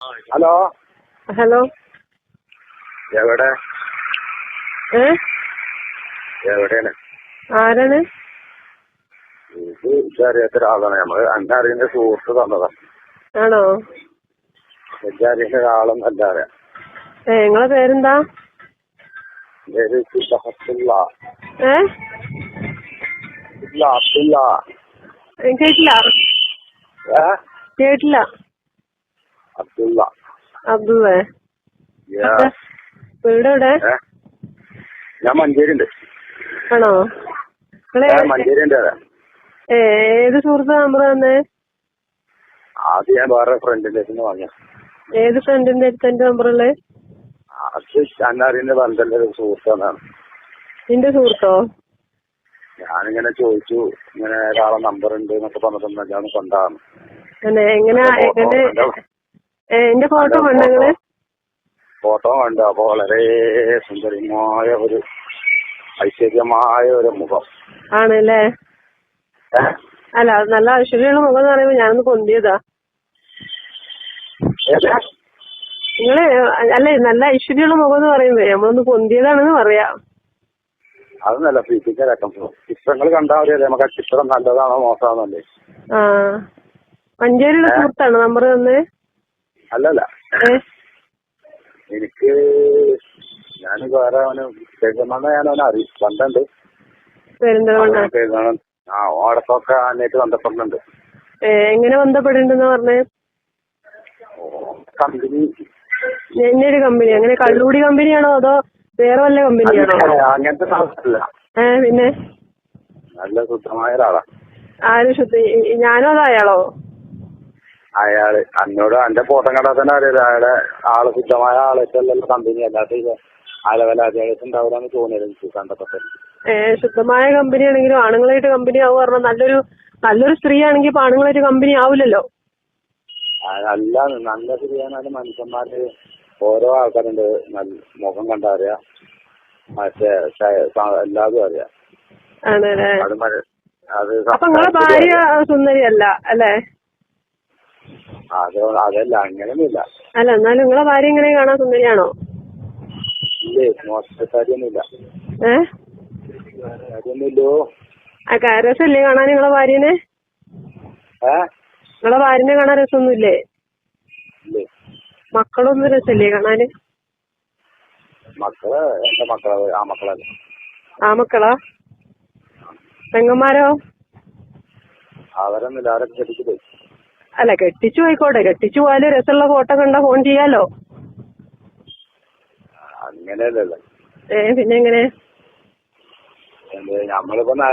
Hello hello എവിടെ? എവിടെയാണ്? ആരാണ്? ഇത് വിചാരിയാത്ത ഒരാളാണ്. നമ്മൾ എന്റെ അറിയുന്ന സുഹൃത്ത് തന്നതാണ് ആണോ? ഇതറിയുന്ന ഒരാളും അല്ല അറിയാം നിങ്ങളെ പേരെന്താ? പേര് അബ്ദുള്ള അബ്ദുള്ള കേട്ടില്ല. കേട്ടില്ല. അബ്ദുള്ള. അബ്ദുള്ളേ? യാ. വീട് എവിടെ? ഞാൻ മഞ്ചേരിണ്ട് ആണോ? അതെ ഏത് സുഹൃത്ത് നമ്പർ തന്നെ അത് ഞാൻ വേറെ ഫ്രണ്ടിന്റെ അടുത്ത് വാങ്ങിയ ഏത് ഫ്രണ്ടിന്റെ അടുത്ത് എന്റെ നമ്പറുള്ളത് അത് എന്നെ അറിയുന്ന ബന്ധന്റെ ഒരു സുഹൃത്താണ് നിന്റെ സുഹൃത്തോ? ഞാനിങ്ങനെ ചോദിച്ചു ഇങ്ങനെ ഒരാളെ നമ്പർ ഉണ്ട് എന്നൊക്കെ പറഞ്ഞിട്ട് ഞാൻ കൊണ്ടാണ് എങ്ങനെ എങ്ങനെ എന്റെ ഫോട്ടോ കണ്ടങ്ങൾ ഫോട്ടോ കണ്ടു. അപ്പൊ വളരെ സുന്ദരമായ ഒരു ഐശ്വര്യമായ ഒരു മുഖം. ആണല്ലേ? അല്ല അത് നല്ല ഐശ്വര്യമുള്ള മുഖം എന്ന് പറയുമ്പോ ഞാനൊന്ന് പൊന്തിയതാ? നിങ്ങൾ അല്ലേ നല്ല ഐശ്വര്യമുള്ള മുഖം എന്ന് പറയുമ്പോ നമ്മളൊന്ന് പൊന്തിയതാണെന്ന് പറയാ. അതൊന്നല്ല ഫിസിക്കൽ അക്കം ചിത്രങ്ങൾ കണ്ടാൽ മതി നമുക്ക് ആ ചിത്രം നല്ലതാണോ മോശമാണല്ലേ ആ. മഞ്ചേരിയുടെ സുഹൃത്താണോ നമ്പർ തന്നെ അല്ലല്ല. എനിക്ക് ഞാൻ വേറെ അവന് പെരുന്തൽമണ്ണ ഞാൻ അവനെ അറിയും കണ്ടുണ്ട് പെരിന്തൽമണ്ണ? ആ ഓടത്തൊക്കെ അന്നേറ്റ് ബന്ധപ്പെടുന്നുണ്ട്. എങ്ങനെ ബന്ധപ്പെടുന്നുണ്ടെന്ന് പറഞ്ഞേ? കമ്പനി. എന്നൊരു കമ്പനി? അങ്ങനെ കള്ളുകൂടി കമ്പനിയാണോ അതോ വേറെ വല്ല കമ്പനിയാണോ? അങ്ങനത്തെ സാധനമല്ല. പിന്നെ? നല്ല ശുദ്ധമായ ഒരാളാ ആരും ശുദ്ധ? ഞാനോ അതായാളോ അയാളോ? അയാൾ അന്നോട് അന്റെ ഫോട്ടം കണ്ടാൽ തന്നെ അറിയാലോ അയാളെ ആൾ ശുദ്ധമായ ആളൊക്കെയല്ലല്ലോ കമ്പനി അല്ലാത്ത ഇത് അത്യാവശ്യം ഉണ്ടാവില്ലെന്ന് തോന്നിയത് എനിക്ക് കണ്ടപ്പോ. ശുദ്ധമായ കമ്പനി ആണെങ്കിലും ആണുങ്ങളായിട്ട് കമ്പനി ആവുക പറഞ്ഞാൽ നല്ലൊരു നല്ലൊരു സ്ത്രീ ആണെങ്കിൽ ഇപ്പൊ ആണുങ്ങളായിട്ട് കമ്പനി ആവില്ലല്ലോ. അല്ല നല്ല ശരിയാനാലും മനുഷ്യന്മാര് ഓരോ ആൾക്കാരുണ്ട്. നല്ല മുഖം കണ്ട അറിയാം. മറ്റേ എല്ലാതും അറിയാം. അത് നിങ്ങളെ ഭാര്യ സുന്ദരിയല്ല അല്ലേ? അത് അതല്ല അങ്ങനെയൊന്നുമില്ല. അല്ല എന്നാലും നിങ്ങളെ ഭാര്യ ഇങ്ങനെ കാണാൻ സുന്ദരിയാണോ? ഇല്ലേ മോശക്കാരിയൊന്നുമില്ല. ഏ? കാര്യമൊന്നുമില്ലോ. ആ രസമില്ലേ കാണാൻ നിങ്ങളെ ഭാര്യനെ? ഏ? നിങ്ങളെ ഭാര്യനെ കാണാൻ രസമൊന്നുമില്ലേ? ഇല്ലേ. മക്കളൊന്നും രസല്ലേ കാണാന് മക്കൾ എന്റെ മക്കളെ ആ മക്കളല്ല. ആ മക്കളാ? പെങ്ങന്മാരോ? അവരൊന്നും ആരൊക്കെ കെട്ടിച്ചു പോയി അല്ല കെട്ടിച്ചു പോയിക്കോട്ടെ. കെട്ടിച്ചു പോയാലും രസമുള്ള ഫോട്ടോ കണ്ട ഫോൺ ചെയ്യാലോ? അങ്ങനെയല്ലല്ലോ. ഏ പിന്നെ എങ്ങനെ എന്ത് നമ്മളിപ്പോ ന-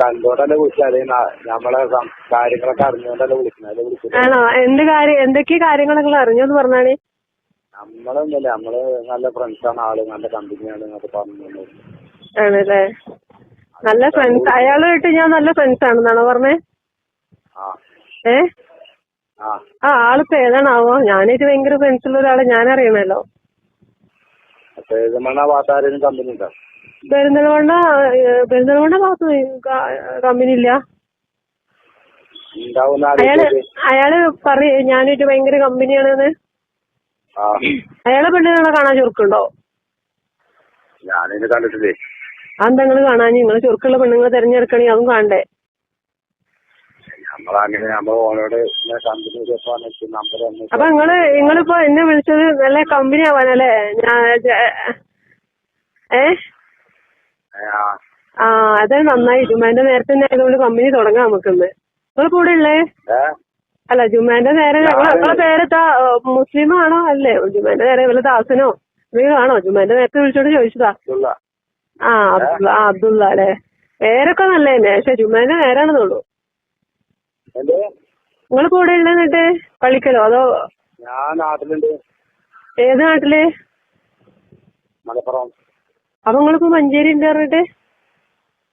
കണ്ടോണ്ടല്ലേ വിളിച്ചത് അല്ലെങ്കിൽ നമ്മളെ സം- കാര്യങ്ങളൊക്കെ അറിഞ്ഞോണ്ടല്ലേ വിളിക്കുന്നത് അല്ലെ വിളിച്ചത്? ആണോ? എന്ത് കാര്യം എന്തൊക്കെ കാര്യങ്ങൾ നിങ്ങൾ അറിഞ്ഞോന്ന് പറഞ്ഞാണ്? നമ്മളൊന്നുമില്ല. നമ്മൾ നല്ല ഫ്രണ്ട്സാണ് ആൾ നല്ല കമ്പനിയാണ് എന്നൊക്കെ പറഞ്ഞു ആണല്ലേ? നല്ല ഫ്രണ്ട്സ് അയാളുമായിട്ട് ഞാൻ നല്ല ഫ്രണ്ട്സ് ആണെന്നാണോ പറഞ്ഞേ? ആ. ഏ? ആ ആളിപ്പോ ഏതാണാവോ? ഞാനൊരു ഭയങ്കര ഫ്രണ്ട്സുള്ള ഒരാളെ ഞാൻ അറിയണല്ലോ പെരുന്തൽമണ്ണ പെരിന്തൽമണ്ണ ഭാഗത്ത് കമ്പനി ഇല്ല. അയാൾ അയാൾ പറയ ഞാനൊരു ഭയങ്കര കമ്പനിയാണെന്ന്. അയാളെ പെണ്ണുങ്ങളെ കാണാൻ ചുരുക്കുണ്ടോ ഞാനിത് കണ്ടിട്ടില്ലേ? അതെന്താ നിങ്ങൾ കാണാൻ നിങ്ങൾ ചുരുക്കുള്ള പെണ്ണുങ്ങളെ തെരഞ്ഞെടുക്കണേ അതും കാണണ്ടേ? നമ്മളങ്ങനെ നമ്മൾ ഓനോട് കമ്പനി നമ്പർ അപ്പൊ നിങ്ങൾ നിങ്ങളിപ്പോ എന്നെ വിളിച്ചത് നല്ല കമ്പനി ആവാനല്ലേ? ഞാൻ ഏ? ആ. അത് നന്നായി. ജുമാന്റെ നേരത്തെ തന്നെ ആയതുകൊണ്ട് കമ്പനി തുടങ്ങാം നമുക്കിന്ന്. നിങ്ങൾ കൂടെ ഉള്ളേ? അല്ല ജുമാന്റെ നേരെ നിങ്ങളെ പേരെത്താ മുസ്ലിം ആണോ? അല്ലേ ജുമാന്റെ നേരെ വല്ല ദാസനോ? എന്തെങ്കിലും ആണോ? ജുമാന്റെ നേരത്തെ വിളിച്ചോണ്ട് ചോദിച്ചതാ. ആ അബ്ദുള്ള അബ്ദുള്ള അല്ലേ? പേരൊക്കെ നല്ല തന്നെ പക്ഷെ ജുമാന്റെ നേരാണെന്നുള്ളൂ. നിങ്ങൾ കൂടെ ഉള്ള എന്നിട്ട് കളിക്കലോ? അതോ ഞാൻ നാട്ടിലുണ്ട്. ഏത് നാട്ടിൽ? മലപ്പുറം. അപ്പൊ നിങ്ങളിപ്പോ മഞ്ചേരി ഉണ്ട് പറഞ്ഞിട്ട്?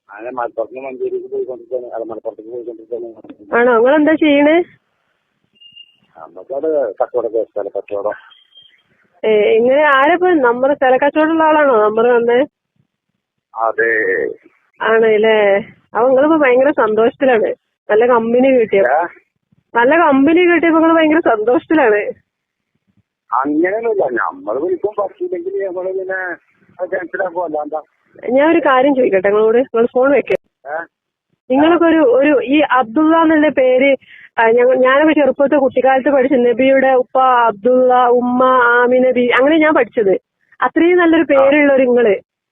അങ്ങനെ മലപ്പുറത്ത് മഞ്ചേരിക്ക് പോയിക്കൊണ്ടിരിക്കാണ്. അല്ല മലപ്പുറത്തേക്ക് പോയിക്കൊണ്ടിരിക്കാണ്. ആണോ? നിങ്ങൾ എന്താ ചെയ്യണേ? നമുക്കവിടെ കച്ചവടം സ്ഥല കച്ചവടം. ഏ ഇങ്ങനെ ആരപ്പോ നമ്പർ സ്ഥലക്കച്ചവടമുള്ള ആളാണോ നമ്പർ തന്നെ അതെ. ആണല്ലേ. അപ്പൊ നിങ്ങളിപ്പോ ഭയങ്കര സന്തോഷത്തിലാണ്. നല്ല കമ്പനി കിട്ടിയ ഏ? നല്ല കമ്പനി കിട്ടിയപ്പോ നിങ്ങൾ ഭയങ്കര സന്തോഷത്തിലാണ്. അങ്ങനെയൊന്നുമില്ല. നമ്മൾ വിളിക്കും പറ്റിയില്ലെങ്കിൽ നമ്മൾ പിന്നെ ക്യാൻസലാക്കും അല്ലാണ്ട. ഞാൻ ഒരു കാര്യം ചോദിക്കട്ടെ നിങ്ങളോട്? നിങ്ങൾ ഫോൺ വെക്കേ. നിങ്ങളൊക്കെ ഒരു ഒരു ഈ അബ്ദുള്ള എന്നുള്ള പേര് ഞങ്ങൾ ഞങ്ങ- ഞാനൊക്കെ ചെറുപ്പത്തെ കുട്ടിക്കാലത്ത് പഠിച്ച നബിയുടെ ഉപ്പ അബ്ദുള്ള ഉമ്മ ആമിന ബി അങ്ങനെ ഞാൻ പഠിച്ചത്. അത്രയും നല്ലൊരു പേരുള്ള ഒരു നിങ്ങൾ.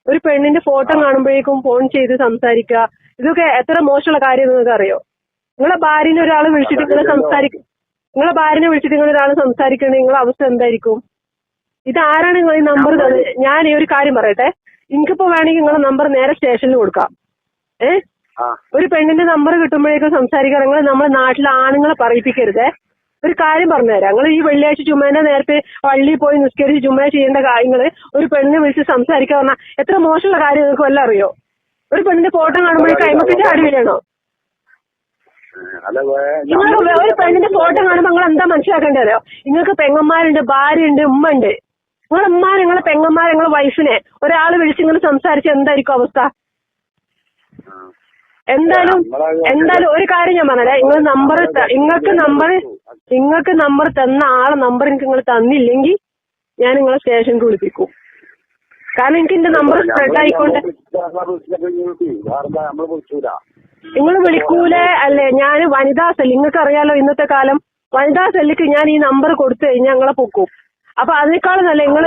ഒരു പെണ്ണിന്റെ ഫോട്ടോ കാണുമ്പോഴേക്കും ഫോൺ ചെയ്ത് സംസാരിക്കുക. ഇതൊക്കെ എത്ര മോശമുള്ള കാര്യം നിങ്ങൾക്ക് അറിയോ നിങ്ങളെ ഭാര്യനെ ഒരാൾ വിളിച്ചിട്ട് നിങ്ങൾ സംസാരിക്കും നിങ്ങളെ ഭാര്യനെ വിളിച്ചിട്ട് നിങ്ങൾ ഒരാൾ സംസാരിക്കണേ നിങ്ങളെ അവസ്ഥ എന്തായിരിക്കും? ഇത് ആരാണ് നിങ്ങൾ ഈ നമ്പർ തന്നത് ഞാൻ ഈ ഒരു കാര്യം പറയട്ടെ. എനിക്കിപ്പോ വേണമെങ്കിൽ നിങ്ങളെ നമ്പർ നേരെ സ്റ്റേഷനിൽ കൊടുക്കാം. ഏ? ഒരു പെണ്ണിന്റെ നമ്പർ കിട്ടുമ്പോഴേക്കും സംസാരിക്കാൻ നിങ്ങൾ നമ്മുടെ നാട്ടിലെ ആണുങ്ങളെ പറയിപ്പിക്കരുതേ. ഒരു കാര്യം പറഞ്ഞുതരാം. നിങ്ങൾ ഈ വെള്ളിയാഴ്ച ചുമേന്റെ നേരത്തെ പള്ളിയിൽ പോയി നിസ്കരിച്ച് ചുമ ചെയ്യേണ്ട കാര്യങ്ങൾ ഒരു പെണ്ണിനെ വിളിച്ച് സംസാരിക്കാൻ പറഞ്ഞാൽ എത്ര മോശമുള്ള കാര്യം നിങ്ങൾക്ക് വല്ല അറിയോ? ഒരു പെണ്ണിന്റെ ഫോട്ടോ കാണുമ്പോഴേക്കും അയിമത്തിന്റെ അടി വീഴണോ അല്ല നിങ്ങൾ ഒരു പെണ്ണിന്റെ ഫോട്ടോ കാണുമ്പോൾ നിങ്ങൾ എന്താ മനസ്സിലാക്കേണ്ടതോ നിങ്ങൾക്ക് പെങ്ങന്മാരുണ്ട് ഭാര്യയുണ്ട് ഉമ്മ ഉണ്ട് നിങ്ങളെ ഉമ്മ നിങ്ങളെ പെങ്ങന്മാർ നിങ്ങളെ വൈഫിനെ ഒരാൾ വിളിച്ച് ഇങ്ങനെ സംസാരിച്ച് എന്തായിരിക്കും അവസ്ഥ. എന്തായാലും എന്തായാലും ഒരു കാര്യം ഞാൻ പറഞ്ഞേ നിങ്ങൾ നമ്പർ നിങ്ങൾക്ക് നമ്പർ നിങ്ങൾക്ക് നമ്പർ തന്ന ആളെ നമ്പർ എനിക്ക് നിങ്ങൾ തന്നില്ലെങ്കിൽ ഞാൻ നിങ്ങളെ സ്റ്റേഷനിൽ വിളിപ്പിക്കും. കാരണം എനിക്ക് എന്റെ നമ്പർ സ്പ്രെഡ് ആയിക്കൊണ്ട് നിങ്ങൾ വിളിക്കൂലേ? അല്ലേ? ഞാൻ വനിതാ സെൽ നിങ്ങൾക്ക് അറിയാലോ ഇന്നത്തെ കാലം. വനിതാ സെല്ലിക്ക് ഞാൻ ഈ നമ്പർ കൊടുത്തു കഴിഞ്ഞാൽ ഞങ്ങളെ പൊക്കും. അപ്പൊ അതിനേക്കാളും നല്ല നിങ്ങൾ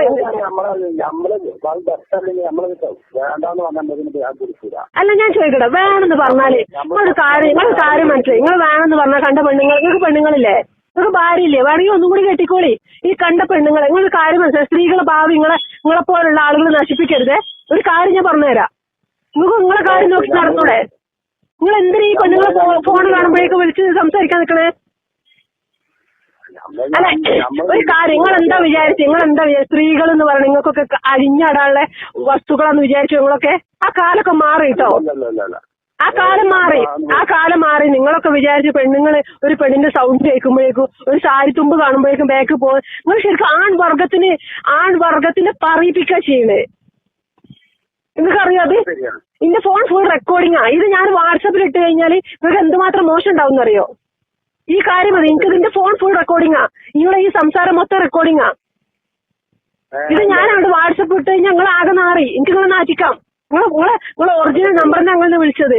അല്ല ഞാൻ ചോദിക്കട്ടെ വേണമെന്ന് പറഞ്ഞാൽ നിങ്ങളൊരു കാര്യം നിങ്ങളൊരു കാര്യം മനസ്സിലായി. നിങ്ങൾ വേണമെന്ന് പറഞ്ഞാൽ കണ്ട പെണ്ണുങ്ങൾ നിങ്ങൾക്ക് പെണ്ണുങ്ങളില്ലേ? നിങ്ങൾക്ക് ഭാര്യയില്ലേ? വേണമെങ്കിൽ ഒന്നും കൂടി കെട്ടിക്കോളി. ഈ കണ്ട പെണ്ണുങ്ങളെ നിങ്ങളൊരു കാര്യം മനസ്സിലായി. സ്ത്രീകളെ ഭാവി നിങ്ങളെ നിങ്ങളെ പോലുള്ള ആളുകൾ നശിപ്പിക്കരുത്. ഒരു കാര്യം ഞാൻ പറഞ്ഞുതരാം. നിങ്ങൾക്ക് നിങ്ങളെ കാര്യം നോക്കി നടന്നൂടെ? നിങ്ങൾ എന്തിനാ ഈ പെണ്ണുങ്ങളെ ഫോൺ കാണുമ്പോഴേക്ക് വിളിച്ച് സംസാരിക്കാൻ നിൽക്കണേ അല്ല ഒരു കാര്യം നിങ്ങൾ എന്താ വിചാരിച്ചു? നിങ്ങൾ എന്താ വിചാരിച്ചു സ്ത്രീകൾ എന്ന് പറഞ്ഞു നിങ്ങൾക്കൊക്കെ അഴിഞ്ഞാടാനുള്ള വസ്തുക്കളാന്ന് വിചാരിച്ചു നിങ്ങളൊക്കെ? ആ കാലൊക്കെ മാറി കേട്ടോ ആ കാലം മാറി. ആ കാലം മാറി. നിങ്ങളൊക്കെ വിചാരിച്ച് പെണ്ണുങ്ങൾ ഒരു പെണ്ണിന്റെ സൗണ്ട് കേൾക്കുമ്പോഴേക്കും ഒരു സാരി തുമ്പ് കാണുമ്പോഴേക്കും ബാക്ക് പോകും നിങ്ങൾ ശരിക്കും ആൺവർഗത്തിന് വർഗത്തിന് ആൺ വർഗത്തിനെ പറയിപ്പിക്കുക ചെയ്യണേ. നിങ്ങൾക്കറിയോ അത്? ശരിയാണ്. എന്റെ ഫോൺ ഫുൾ റെക്കോർഡിംഗ് ആ. ഇത് ഞാൻ വാട്സാപ്പിൽ ഇട്ട് കഴിഞ്ഞാൽ നിങ്ങൾക്ക് എന്തുമാത്രം മോശം ഉണ്ടാവും അറിയോ ഈ കാര്യം മതി. എനിക്ക് ഇതിന്റെ ഫോൺ ഫുൾ റെക്കോർഡിംഗ് ആ. നിങ്ങളെ ഈ സംസാരം മൊത്തം റെക്കോർഡിംഗ് ആ. ഇത് ഞാൻ അവിടെ വാട്സപ്പ് ഇട്ട് കഴിഞ്ഞാൽ നിങ്ങൾ ആകെ നാറി. എനിക്ക് നിങ്ങൾ നാറ്റിക്കാം. നിങ്ങളെ നിങ്ങളെ നിങ്ങളെ ഒറിജിനൽ നമ്പറിന് അങ്ങനെ വിളിച്ചത്.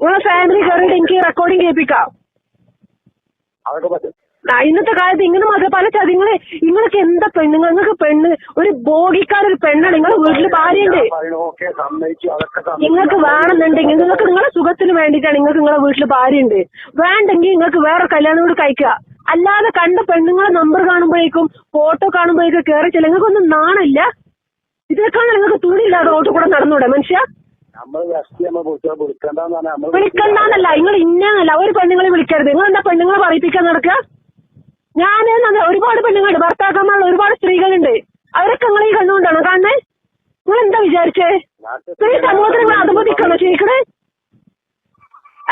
നിങ്ങളെ ഫാമിലി കയറിയിട്ട് എനിക്ക് റെക്കോർഡിംഗ് കേൾപ്പിക്കാം. അതൊക്കെ പറ്റും. ആ, ഇന്നത്തെ കാലത്ത് ഇങ്ങനെ മാത്രം പല ചതിങ്ങളെ നിങ്ങൾക്ക് എന്താ പെണ്ണ്? നിങ്ങൾക്ക് പെണ്ണ് ഒരു ബോഗിക്കാരൊരു പെണ്ണാണ് നിങ്ങളെ വീട്ടിൽ ഭാര്യയുണ്ട്. നിങ്ങൾക്ക് വേണമെന്നുണ്ടെങ്കിൽ നിങ്ങൾക്ക് നിങ്ങളെ സുഖത്തിന് വേണ്ടിയിട്ടാണ് നിങ്ങൾക്ക് നിങ്ങളെ വീട്ടിൽ ഭാര്യയുണ്ട്. വേണ്ടെങ്കിൽ നിങ്ങൾക്ക് വേറെ കല്യാണം കൂടി കഴിക്കുക. അല്ലാതെ കണ്ട പെണ്ണുങ്ങളെ നമ്പർ കാണുമ്പോഴേക്കും ഫോട്ടോ കാണുമ്പോഴേക്കും കയറി ചില നിങ്ങൾക്കൊന്നും നാണില്ല. ഇതേക്കാണ് നിങ്ങൾക്ക് തുണിയില്ലാതെ റോട്ടിൽ കൂടെ നടന്നൂടെ മനുഷ്യ? വിളിക്കണ്ടെന്നല്ല നിങ്ങൾ ഇന്നല്ല ഒരു പെണ്ണുങ്ങളെ വിളിക്കരുത്. നിങ്ങൾ എന്താ പെണ്ണുങ്ങളെ പറയിപ്പിക്കാൻ നടക്കുക? ഞാൻ ഒരുപാട് പെണ്ണുങ്ങളുണ്ട് ഭർത്താക്കന്മാരുള്ള ഒരുപാട് സ്ത്രീകളുണ്ട്. അവരൊക്കെ നിങ്ങൾ ഈ കണ്ണുകൊണ്ടാണോ കാണുന്നേ? നിങ്ങൾ എന്താ വിചാരിച്ചേ? സ്ത്രീ സമൂഹത്തിൽ നിങ്ങൾ അധപതിക്കാണോ ചെയ്യിക്കണേ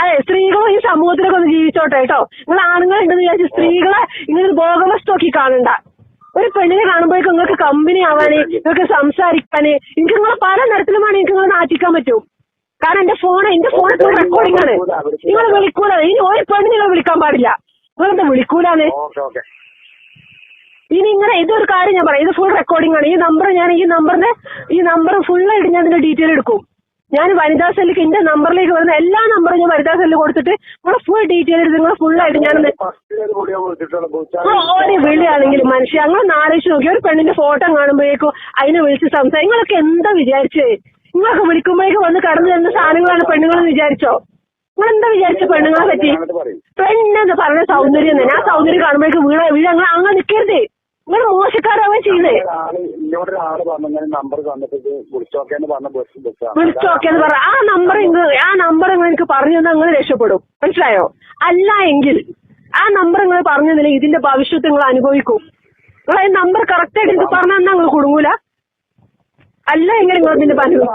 അതെ സ്ത്രീകളും ഈ സമൂഹത്തിലൊക്കെ ഒന്ന് ജീവിച്ചോട്ടെ കേട്ടോ. നിങ്ങൾ ആണുങ്ങളുണ്ടെന്ന് വിചാരിച്ച് സ്ത്രീകളെ ഇങ്ങനെ ബോഗവസ്തോക്കി കാണണ്ട. ഒരു പെണ്ണിനെ കാണുമ്പോഴേക്കും നിങ്ങൾക്ക് കമ്പനി ആവാന് നിങ്ങൾക്ക് സംസാരിക്കാന് എനിക്ക് നിങ്ങളെ പല തരത്തിലും എനിക്ക് നിങ്ങൾ നാട്ടിക്കാൻ പറ്റും. കാരണം എന്റെ ഫോൺ എന്റെ ഫുൾ റെക്കോർഡിംഗ് ആണ്. നിങ്ങൾ വിളിക്കൂടാ ഇനി ഒരു പെണ്ണിനെ നിങ്ങൾ വിളിക്കാൻ പാടില്ല. നിങ്ങളെന്താ വിളിക്കൂലാന്ന്? Okay okay. ഇനി ഇങ്ങനെ ഇതൊരു കാര്യം ഞാൻ പറയാം. ഇത് ഫുൾ റെക്കോർഡിംഗ് ആണ്. ഈ നമ്പർ ഞാൻ ഈ നമ്പറിന്റെ ഈ നമ്പർ ഫുൾ ആയിട്ട് ഞാൻ ഇതിന്റെ ഡീറ്റെയിൽ എടുക്കും. ഞാൻ വനിതാ സെല്ലിക്ക് എന്റെ നമ്പറിലേക്ക് വരുന്ന എല്ലാ നമ്പറും ഞാൻ വനിതാ സെല്ലിൽ കൊടുത്തിട്ട് നമ്മുടെ ഫുൾ ഡീറ്റെയിൽ എടുത്ത് നിങ്ങൾ ഫുള്ളായിട്ട് ആയിട്ട് ഞാൻ ഓരോ വിളിയാണെങ്കിലും മനുഷ്യ. ഞങ്ങൾ നാലേശ് നോക്കി. ഒരു പെണ്ണിന്റെ ഫോട്ടോ കാണുമ്പോഴേക്കും അതിനെ വിളിച്ച് സംസാരിക്കും. നിങ്ങളൊക്കെ എന്താ വിചാരിച്ചേ? നിങ്ങളൊക്കെ വിളിക്കുമ്പോഴേക്കും വന്ന് കടന്നു തരുന്ന സാധനങ്ങളാണ് പെണ്ണുങ്ങളെന്ന് വിചാരിച്ചോ? നിങ്ങൾ എന്താ വിചാരിച്ച പെണ്ണുങ്ങളെ പറ്റി? പെണ്ണെന്ന് പറഞ്ഞ സൗന്ദര്യം തന്നെ. ആ സൗന്ദര്യം കാണുമ്പോഴേക്കും വീണ വീട് അങ്ങനെ അങ്ങനെ നിൽക്കരുത് നിങ്ങൾ മോശക്കാരാവാ ഇന്നോട് ഒരാൾ പറഞ്ഞു നമ്പർ തന്നിട്ട് വിളിച്ചോക്കേന്ന് പറഞ്ഞ ബസ് ബസ്സാണ് വിളിച്ചോക്കെന്ന് പറ ആ നമ്പർ ആ നമ്പർ നിങ്ങൾ എനിക്ക് പറഞ്ഞു തന്നാൽ നിങ്ങൾ രക്ഷപ്പെടും. മനസ്സിലായോ? അല്ല എങ്കിൽ ആ നമ്പർ നിങ്ങൾ പറഞ്ഞു തന്നെ ഇതിന്റെ ഭവിഷ്യത്ത് നിങ്ങൾ അനുഭവിക്കും. നിങ്ങൾ ആ നമ്പർ കറക്റ്റ് ആയിട്ട് എനിക്ക് പറഞ്ഞു തന്നാൽ നിങ്ങൾ കുടുങ്ങൂല? അല്ല എങ്കിൽ നിങ്ങൾ ഇതിന്റെ അനുഭവം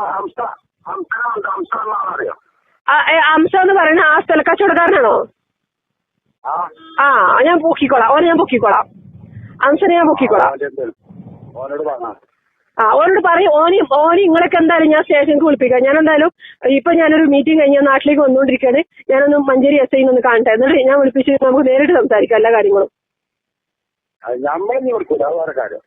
അംശ എന്ന് പറയുന്ന ആ സ്ഥല കച്ചവടക്കാരനാണോ? ആ. ഞാൻ പൊക്കിക്കോളാം. ഓനെ ഞാൻ പൊക്കിക്കോളാം. അംശനെ ഞാൻ പൊക്കിക്കോളാം. ആ ഓനോട് പറയും. ഓനി ഓനി നിങ്ങളൊക്കെ എന്തായാലും ഞാൻ സ്റ്റേഷനിൽ വിളിപ്പിക്കാം. ഞാൻ എന്തായാലും ഇപ്പൊ ഞാനൊരു മീറ്റിംഗ് കഴിഞ്ഞ നാട്ടിലേക്ക് വന്നുകൊണ്ടിരിക്കുകയാണ് ഞാനൊന്ന് മഞ്ചേരി എസ് ഐ ഒന്ന് കാണട്ടെ. എന്നിട്ട് ഞാൻ വിളിപ്പിച്ച് നമുക്ക് നേരിട്ട് സംസാരിക്കാം എല്ലാ കാര്യങ്ങളും. വേറെ കാര്യം.